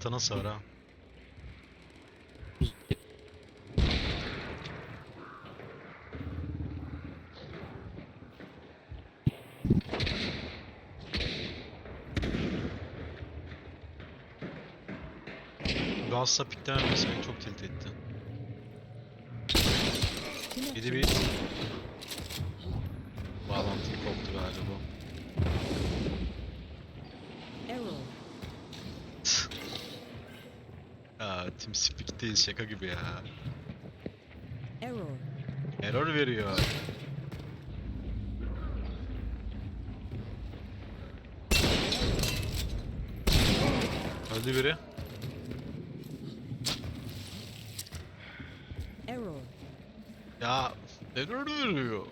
Katanası var ha. Gazla piklememesi beni çok tilt etti. Yedi bir. Bağlantım koptu galiba. Ya TeamSpeak değil şaka gibi ya. Error. Error veriyor. Öldü biri. Error. Ya error veriyor.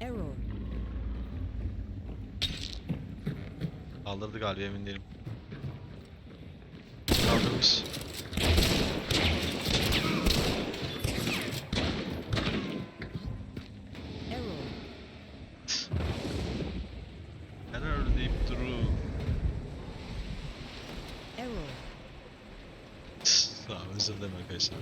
Error. Kaldırdı galiba emin değilim. Kaldırmış. Error. Error deyip duru. Error. Tamam özür dilerim arkadaşlar.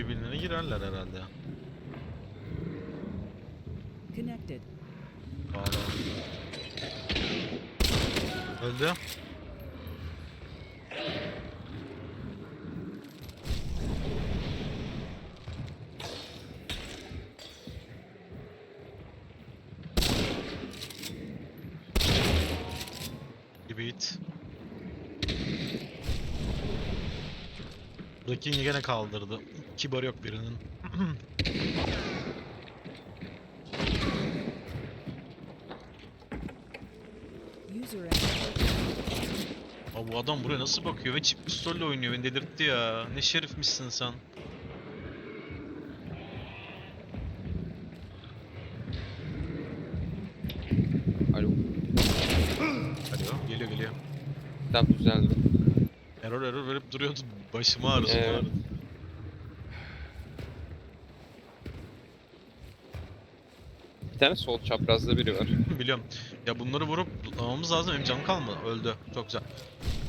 Onlar birbirine girerler herhalde. Connected. Bağla. Öldü. Gibi it. Buradakini gene kaldırdı. Kibar yok birinin. Abi bu adam buraya nasıl bakıyor ve çift pistolle oynuyor beni delirtti ya. Ne şerifmişsin sen. Alo. Alo geliyor geliyor. Tam düzeldi. Error error verip duruyordu. Başım ağrıdı. Evet. ağrıdı. Bir tane sol çaprazda biri var. Biliyorum. Ya bunları vurup tutmamız lazım. Benim canım kalmadı. Öldü. Çok güzel.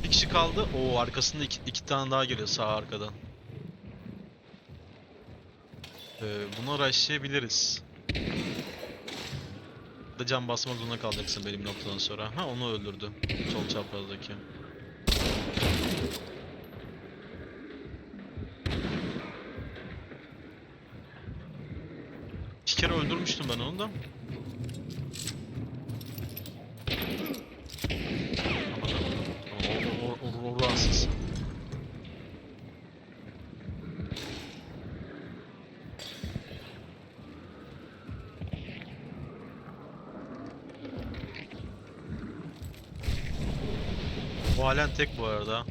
Bir kişi kaldı. Oo arkasında iki, iki tane daha geliyor sağ arkadan. Ee, bunu rushlayabiliriz. Da can basmak zorunda kalacaksın benim noktadan sonra. Ha onu öldürdü. Sol çaprazdaki. İki öldürmüştüm ben onu da. Rahatsız. Bu halen tek bu arada.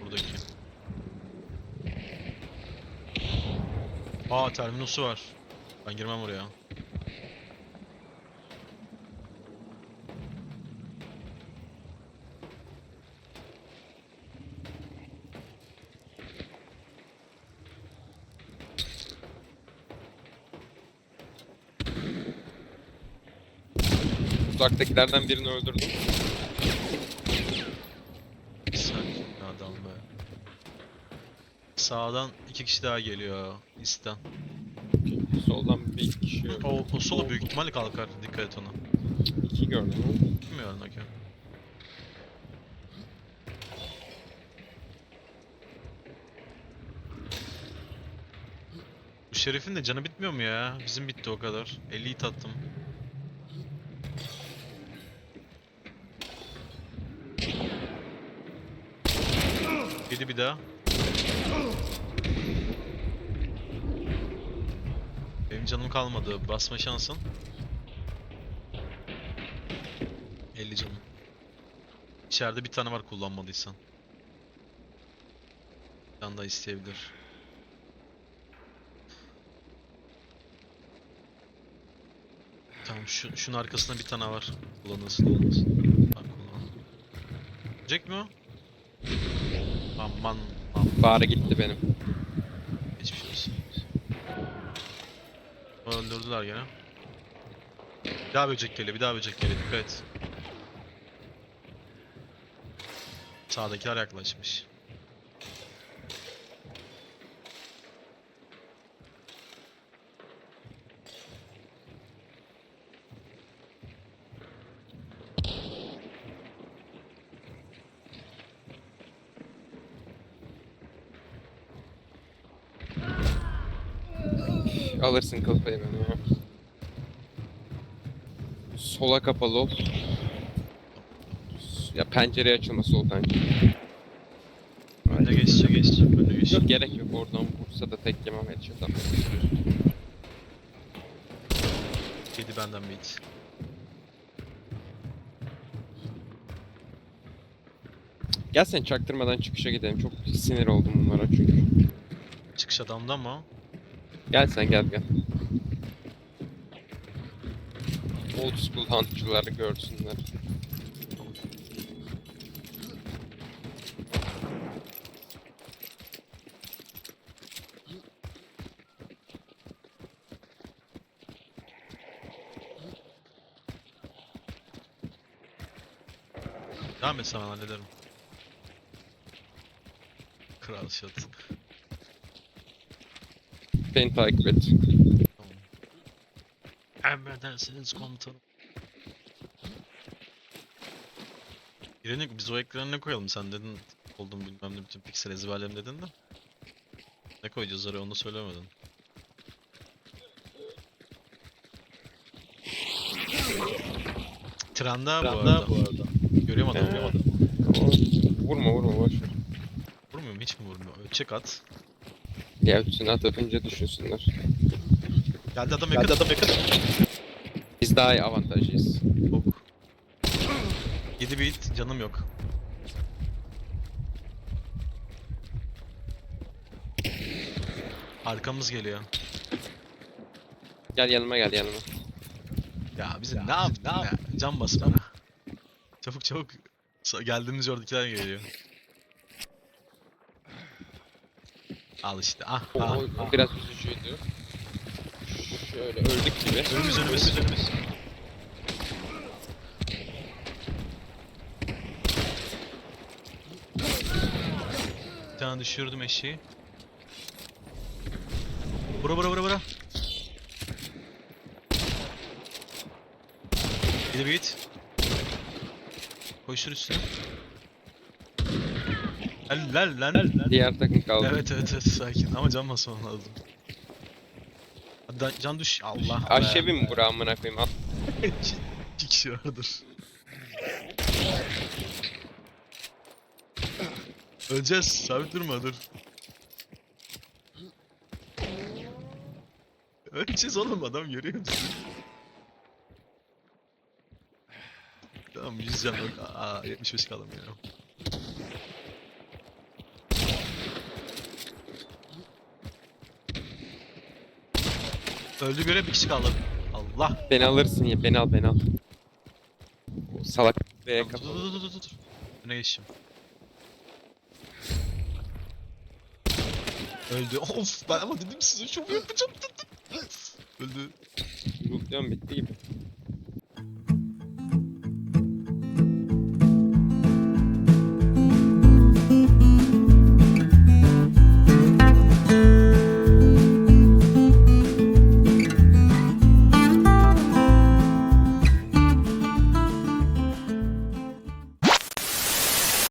Buradaki. Aa terminusu var. Ben girmem oraya. Uzaktakilerden birini öldürdüm. Sakin adam be. Sağdan iki kişi daha geliyor. İsten. Soldan bir kişi öldü. O, o sola büyük ihtimalle kalkar. Dikkat et ona. İki gördüm. Bilmiyorum okey. Bu şerifin de canı bitmiyor mu ya? Bizim bitti o kadar. 50 hit Yedi bir daha. Benim canım kalmadı. Basma şansın. 50 canım. İçeride bir tane var kullanmadıysan. Bir tane daha isteyebilir. Tamam şu, şunun arkasında bir tane var. Kullanılsın kullanılsın. Bak kullan. Jack mi o? Aman Bağrı gitti benim. geçmiş olsun. Öldürdüler gene. Bir daha böcek geliyor, bir daha böcek geliyor. Dikkat et. Sağdakiler yaklaşmış. Alırsın kafayı beni ya. Sola kapalı ol. Ya pencereye açılma soldan. Önüne geçecek, geçecek, önüne geçecek. Yok gerek yok oradan vursa da tek yemem headshot atmak istiyorum. Yedi benden bir hit. Gel sen çaktırmadan çıkışa gidelim. Çok sinir oldum bunlara çünkü. Çıkış adamda o. Gel sen gel gel. Old school huntçıları görsünler. Devam et ben hallederim. Kral shot. Beni takip et. Emredersiniz komutanım. Birini biz o ekranı ne koyalım sen dedin oldum bilmem ne bütün piksel ezberlerim dedin de. Ne koyacağız oraya onu söylemedin. Tranda bu arada. Görüyorum adamı. Ee, görüyorum adamı. Vurma vurma boş ver. Vurmuyor mu? Hiç mi vurmuyor? Ölçek at. Ya üstüne at atınca düşünsünler. Geldi adam yakın. adam yakın. Biz daha iyi avantajlıyız. Çok. 7 bit canım yok. Arkamız geliyor. Gel yanıma gel yanıma. Ya bizim ne yap ne yap? Can bas bana. Çabuk çabuk. Geldiğimiz oradakiler geliyor. Al işte. Ah O, ah. o, o biraz üzücüydü. Şöyle öldük gibi. Önümüz önümüz önümüz. Bir tane düşürdüm eşeği. Bura bura bura bura. Bir hit. Koştur üstüne. Lan lan lan. Diğer takım kaldı. Evet evet evet sakin ama can basman lazım. Da- can düş. Allah. Aşevi mi bura amına koyayım? At. İki kişi vardır. Öleceğiz. Sabit durma dur. Öleceğiz oğlum adam görüyor musun? Tamam 100 can yok. Aa 75 kaldım Öldü göre bir kişi kaldı. Allah. Beni alırsın ya. Beni al beni al. O salak B'ye Dur kapalı. dur dur dur. dur. Öne geçeyim. Öldü. Of ben ama dedim size yapacağım dedim. Öldü. Lootluyorum bitti gibi.